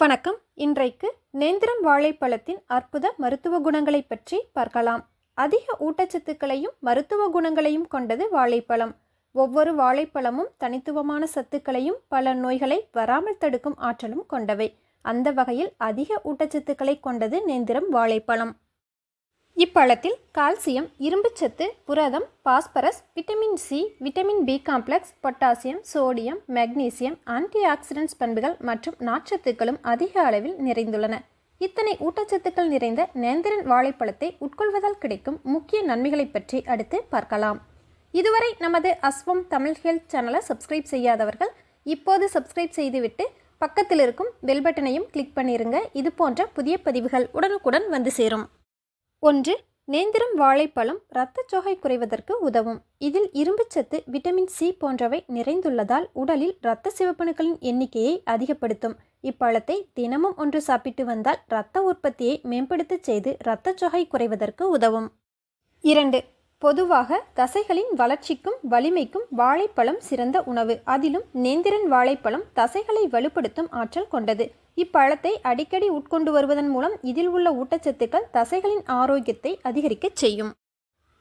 வணக்கம். இன்றைக்கு நேந்திரம் வாழைப்பழத்தின் அற்புத மருத்துவ குணங்களை பற்றி பார்க்கலாம். அதிக ஊட்டச்சத்துக்களையும் மருத்துவ குணங்களையும் கொண்டது வாழைப்பழம். ஒவ்வொரு வாழைப்பழமும் தனித்துவமான சத்துக்களையும் பல நோய்களை வராமல் தடுக்கும் ஆற்றலும் கொண்டவை. அந்த வகையில் அதிக ஊட்டச்சத்துக்களை கொண்டது நேந்திரம் வாழைப்பழம். இப்பழத்தில் கால்சியம் இரும்புச்சத்து புரதம் phosphorus vitamin C vitamin B complex potassium sodium magnesium antioxidants பண்புகள் மற்றும் நார்ச்சத்துக்களும் அதிக அளவில் நிறைந்துள்ளன. இத்தனை ஊட்டச்சத்துக்கள் நிறைந்த நேந்திரன் வாழைப்பழத்தை உட்கொள்வதால் கிடைக்கும் முக்கிய நன்மைகளை பற்றி அடுத்து பார்க்கலாம். இதுவரை நமது அஸ்வம் தமிழ் ஹெல்த் சேனலை சப்ஸ்கிரைப் செய்யாதவர்கள் இப்போது சப்ஸ்கிரைப் செய்துவிட்டு பக்கத்தில் இருக்கும் பெல் பட்டனையும் கிளிக் பண்ணிருங்க. இது போன்ற புதிய பதிவுகள் உடனுக்குடன் வந்து சேரும். ஒன்று நேந்திரம் வாழைப்பழம் இரத்தச்சோகை குறைவதற்கு உதவும். இதில் இரும்புச்சத்து விட்டமின் சி போன்றவை நிறைந்துள்ளதால் உடலில் இரத்த சிவப்பணுக்களின் எண்ணிக்கையை அதிகப்படுத்தும். இப்பழத்தை தினமும் ஒன்று சாப்பிட்டு வந்தால் இரத்த உற்பத்தியை மேம்படுத்த செய்து இரத்தச்சோகை குறைவதற்கு உதவும். இரண்டு பொதுவாக தசைகளின் வளர்ச்சிக்கும் வலிமைக்கும் வாழைப்பழம் சிறந்த உணவு. அதிலும் நேந்திரன் வாழைப்பழம் தசைகளை வலுப்படுத்தும் ஆற்றல் கொண்டது. இப்பழத்தை அடிக்கடி உட்கொண்டு வருவதன் மூலம் இதில் உள்ள ஊட்டச்சத்துக்கள் தசைகளின் ஆரோக்கியத்தை அதிகரிக்கச் செய்யும்.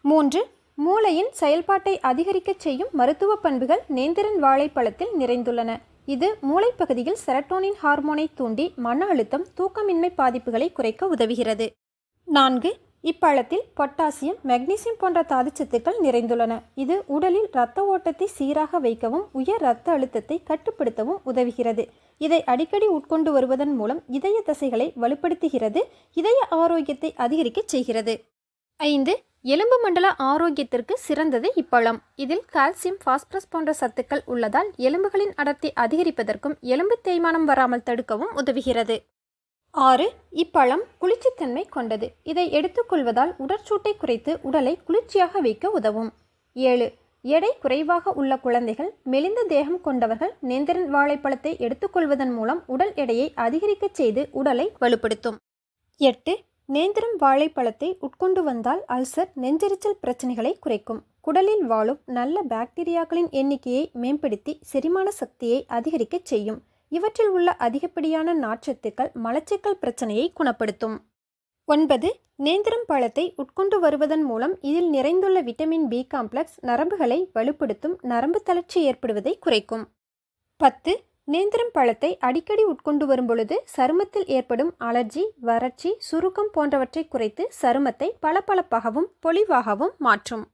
மூன்று மூளையின் செயல்பாட்டை அதிகரிக்கச் செய்யும் மருத்துவ பண்புகள் நேந்திரன் வாழைப்பழத்தில் நிறைந்துள்ளன. இது மூளைப்பகுதியில் செரட்டோனின் ஹார்மோனை தூண்டி மன அழுத்தம் தூக்கமின்மை பாதிப்புகளை குறைக்க உதவுகிறது. நான்கு இப்பழத்தில் பொட்டாசியம் மெக்னீசியம் போன்ற தாதுச்சத்துக்கள் நிறைந்துள்ளன. இது உடலில் இரத்த ஓட்டத்தை சீராக வைக்கவும் உயர் இரத்த அழுத்தத்தை கட்டுப்படுத்தவும் உதவுகிறது. இதை அடிக்கடி உட்கொண்டு வருவதன் மூலம் இதய தசைகளை வலுப்படுத்துகிறது இதய ஆரோக்கியத்தை அதிகரிக்கச் செய்கிறது. ஐந்து எலும்பு மண்டல ஆரோக்கியத்திற்கு சிறந்தது இப்பழம். இதில் கால்சியம் பாஸ்பரஸ் போன்ற சத்துக்கள் உள்ளதால் எலும்புகளின் அடர்த்தி அதிகரிப்பதற்கும் எலும்பு தேய்மானம் வராமல் தடுக்கவும் உதவுகிறது. ஆறு இப்பழம் குளிர்ச்சித்தன்மை கொண்டது. இதை எடுத்துக்கொள்வதால் உடற்சூட்டை குறைத்து உடலை குளிர்ச்சியாக வைக்க உதவும். ஏழு எடை குறைவாக உள்ள குழந்தைகள் மெலிந்த தேகம் கொண்டவர்கள் நேந்திரன் வாழைப்பழத்தை எடுத்துக்கொள்வதன் மூலம் உடல் எடையை அதிகரிக்கச் செய்து உடலை வலுப்படுத்தும். எட்டு நேந்திரம் வாழைப்பழத்தை உட்கொண்டு வந்தால் அல்சர் நெஞ்செரிச்சல் பிரச்சனைகளை குறைக்கும். குடலில் வாழும் நல்ல பாக்டீரியாக்களின் எண்ணிக்கையை மேம்படுத்தி செரிமான சக்தியை அதிகரிக்கச் செய்யும். இவற்றில் உள்ள அதிகப்படியான நார்ச்சத்துக்கள் மலச்சிக்கல் பிரச்சனையை குணப்படுத்தும். ஒன்பது நேந்திரம் பழத்தை உட்கொண்டு வருவதன் மூலம் இதில் நிறைந்துள்ள விட்டமின் பி காம்ப்ளெக்ஸ் நரம்புகளை வலுப்படுத்தும் நரம்பு தளர்ச்சி ஏற்படுவதை குறைக்கும். பத்து நேந்திரம் பழத்தை அடிக்கடி உட்கொண்டு வரும்பொழுது சருமத்தில் ஏற்படும் அலர்ஜி வறட்சி சுருக்கம் போன்றவற்றை குறைத்து சருமத்தை பளபளப்பாகவும் பொலிவாகவும் மாற்றும்.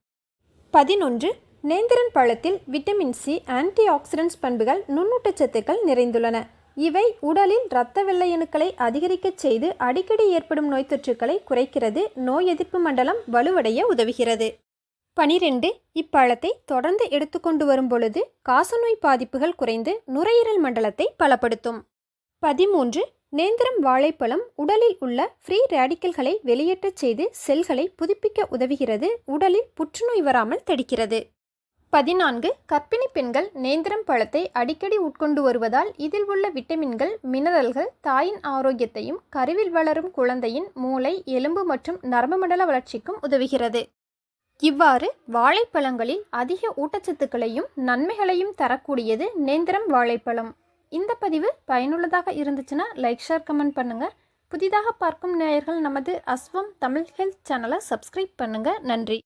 பதினொன்று நேந்திரன் பழத்தில் விட்டமின் சி ஆன்டி ஆக்சிடென்ட்ஸ் பண்புகள் நுண்ணூட்டச்சத்துக்கள் நிறைந்துள்ளன. இவை உடலில் இரத்த வெள்ளையணுக்களை அதிகரிக்கச் செய்து அடிக்கடி ஏற்படும் நோய் தொற்றுக்களை குறைக்கிறது நோய் எதிர்ப்பு மண்டலம் வலுவடைய உதவுகிறது. பனிரெண்டு இப்பழத்தை தொடர்ந்து எடுத்துக்கொண்டு வரும் பொழுது காசநோய் பாதிப்புகள் குறைந்து நுரையீரல் மண்டலத்தை பலப்படுத்தும். பதிமூன்று நேந்திரம் வாழைப்பழம் உடலில் உள்ள ஃப்ரீ ரேடிக்கல்களை வெளியேற்றச் செய்து செல்களை புதுப்பிக்க உதவுகிறது உடலில் புற்றுநோய் வராமல் தடுக்கிறது. பதினான்கு கர்ப்பிணி பெண்கள் நேந்திரம் பழத்தை அடிக்கடி உட்கொண்டு வருவதால் இதில் உள்ள விட்டமின்கள் மினரல்கள் தாயின் ஆரோக்கியத்தையும் கருவில் வளரும் குழந்தையின் மூளை எலும்பு மற்றும் நரம்புமண்டல வளர்ச்சிக்கும் உதவுகிறது. இவ்வாறு வாழைப்பழங்களில் அதிக ஊட்டச்சத்துக்களையும் நன்மைகளையும் தரக்கூடியது நேந்திரம் வாழைப்பழம். இந்த பதிவு பயனுள்ளதாக இருந்துச்சுன்னா லைக் ஷேர் கமெண்ட் பண்ணுங்கள் புதிதாக பார்க்கும் நேயர்கள் நமது அஸ்வம் தமிழ் ஹெல்த் சேனலை சப்ஸ்கிரைப் பண்ணுங்கள் நன்றி.